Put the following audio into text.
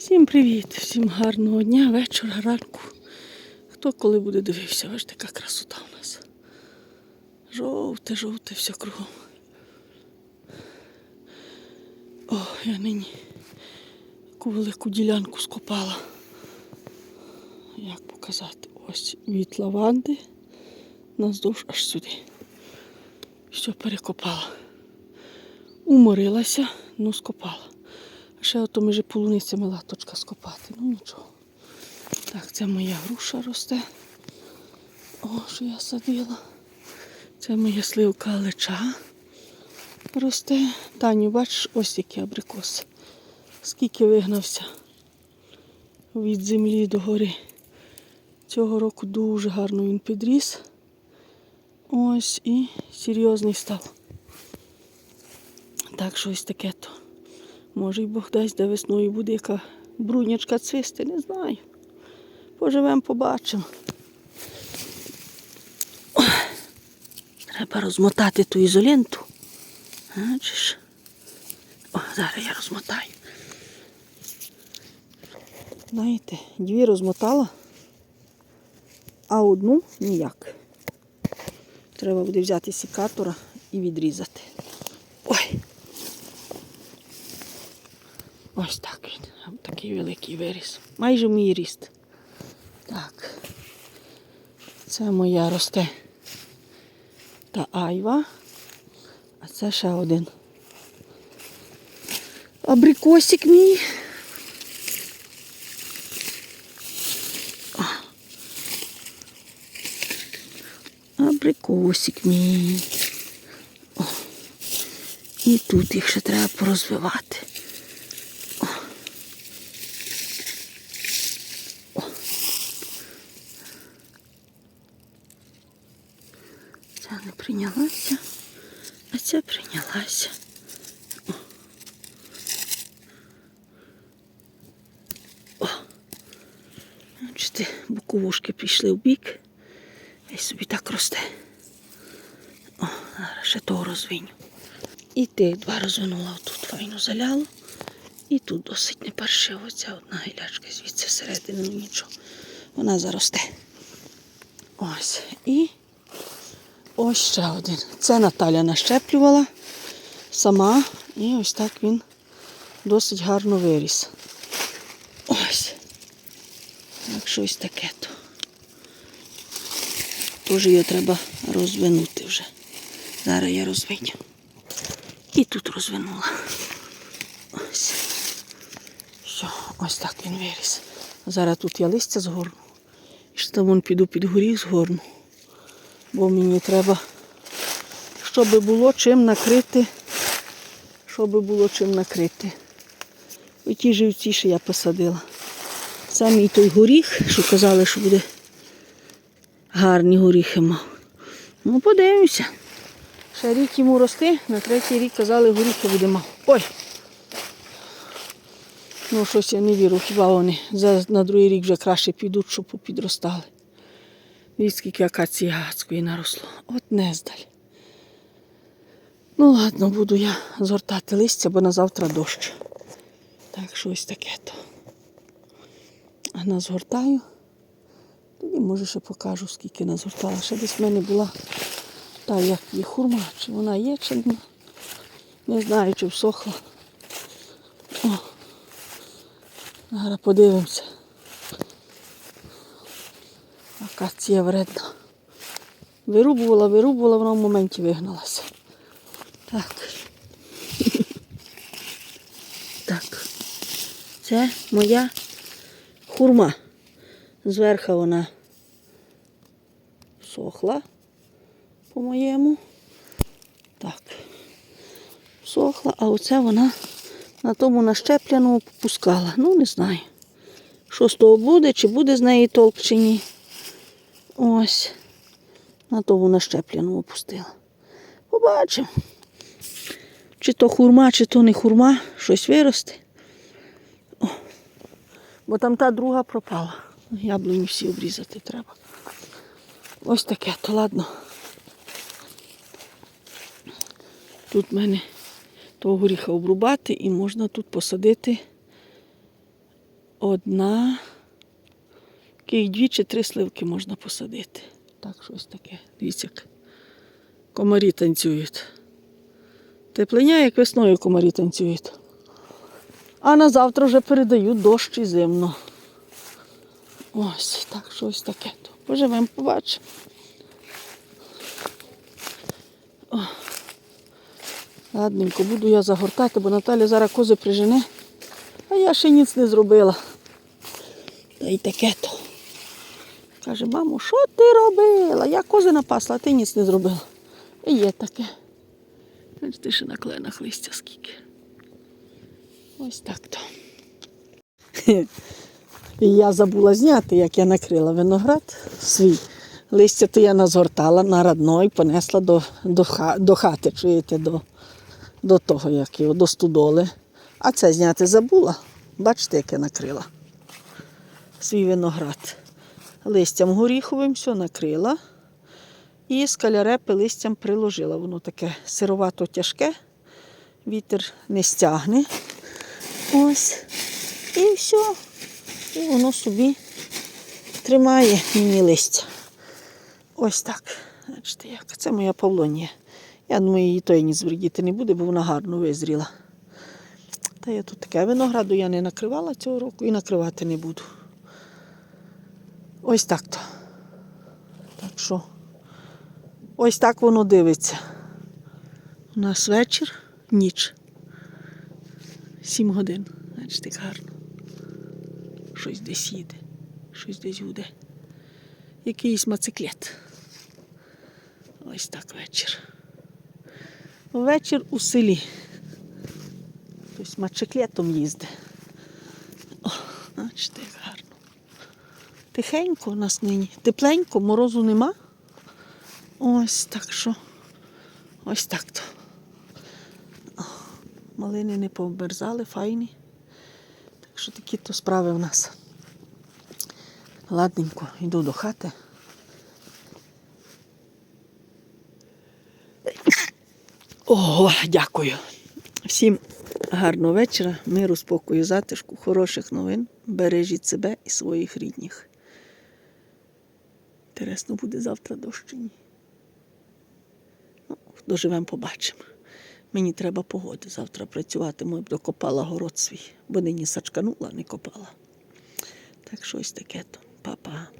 Всім привіт, всім гарного дня, вечора, ранку. Хто коли буде дивився, ось така красота у нас. Жовте, жовте, все кругом. О, я нині таку велику ділянку скопала. Як показати? Ось від лаванди наздовж аж сюди. Що перекопала. Уморилася, ну скопала. Ще ото між полуницями латочка скопати. Ну нічого. Так, це моя груша росте. О, що я садила. Це моя сливка лича росте. Таню, бачиш, ось які абрикоси. Скільки вигнався від землі до гори. Цього року дуже гарно він підріс. Ось і серйозний став. Так що ось таке то. Може й Бог дасть, де весною буде яка брунячка цвісти, не знаю. Поживемо, побачимо. Треба розмотати ту ізоленту. Бачиш? О, зараз я розмотаю. Знаєте, дві розмотала, а одну ніяк. Треба буде взяти сікатора і відрізати. Ой. Ось так він. Такий великий виріс. Майже мій ріст. Так. Це моя росте та айва. А це ще один. Абрикосик мій. Абрикосик мій. О. І тут їх ще треба порозвивати. Ця не прийнялася, а ця прийнялася. О. О. Бачите, боковушки пішли в бік. І собі так росте. О, зараз ще того розвиню. І тих два розвинула тут файно заляло. І тут досить не паршиво. Ця одна гілячка звідси всередину ну нічого. Вона заросте. Ось. І Ось ще один. Це Наталя нащеплювала сама. І ось так він досить гарно виріс. Ось. Щось таке то. Теж його треба розвинути вже. Зараз я розвиню. І тут розвинула. Ось. Все, ось так він виріс. Зараз тут я листя згорну. І ще вон піду під горіх згорну бо мені треба, щоб було чим накрити, щоб було чим накрити. Оті живці ще я посадила. Мій той горіх, що казали, що буде гарні горіхи мав. Ну, подивимося. Ще рік йому рости, на третій рік казали, горіхи буде мав. Ой! Ну, щось я не вірю, хіба вони за, на другий рік вже краще підуть, щоб підростали. І скільки акації гацької наросло. От нездаль. Ну ладно, буду я згортати листя, бо на завтра дощ. Так що ось таке то. Назгортаю. Тоді може ще покажу, скільки назгортала. Ще десь в мене була та як є хурма, чи вона є, чи не. Не знаю, чи всохла. О. Зараз подивимося. Акація вредна. Вирубувала, вирубувала, вона в моменті вигналася. Так. Так. Це моя хурма. Зверху вона сохла, по-моєму. Так. Сохла, а оце вона на тому нащепленому попускала. Ну, не знаю. Що з того буде, чи буде з неї толк, чи ні. Ось. На тому нащепленому опустила. Побачимо. Чи то хурма, чи то не хурма, щось виросте. Бо там та друга пропала. Яблуні всі обрізати треба. Ось таке, то ладно. Тут в мене того горіха обрубати і можна тут посадити одна. Таких дві чи три сливки можна посадити. Так, щось таке. Дивіться, як комарі танцюють. Теплиня, як весною комарі танцюють. А на завтра вже передають дощ і зимно. Ось так, щось таке. то. Поживемо, побачимо. Ладненько, буду я загортати, бо Наталя зараз кози прижене, а я ще ніц не зробила. Та й таке то. Каже, мамо, що ти робила? Я кози напасла, а ти ніц не зробила. І є таке. Бачите, ще на кленах листя скільки. Ось так то. І я забула зняти, як я накрила виноград свій. Листя то я назгортала на радно і понесла до, до, до хати, чуєте, до, до того, як його, до студоли. А це зняти забула. Бачите, як я накрила свій виноград. Листям горіховим все накрила. І скалярепи листям приложила. Воно таке сировато тяжке, вітер не стягне. Ось. І все. І воно собі тримає мені листя. Ось так. Бачите, як. Це моя павлонія. Я думаю, її той ні звредіти не буде, бо вона гарно визріла. Та я тут таке винограду я не накривала цього року і накривати не буду. Ось так то. Так що, ось так воно дивиться. У нас вечір, ніч. Сім годин. Бачите, як гарно. Щось десь їде, щось десь гуде. Якийсь мациклет. Ось так вечір. Вечір у селі. Хтось мачеклетом їздить. О, бачите, як гарно. Тихенько у нас нині. Тепленько, морозу нема. Ось так що. Ось так то. Малини не пооберзали, файні. Так що такі то справи в нас. Ладненько, йду до хати. Ого, дякую. Всім гарного вечора, миру, спокою, затишку, хороших новин. Бережіть себе і своїх рідних. Інтересно, буде завтра дощ. Ну, доживемо, побачимо. Мені треба погоди. Завтра працюватиму, я б докопала город свій, бо нині сачканула, не копала. Так щось таке то. Па-па.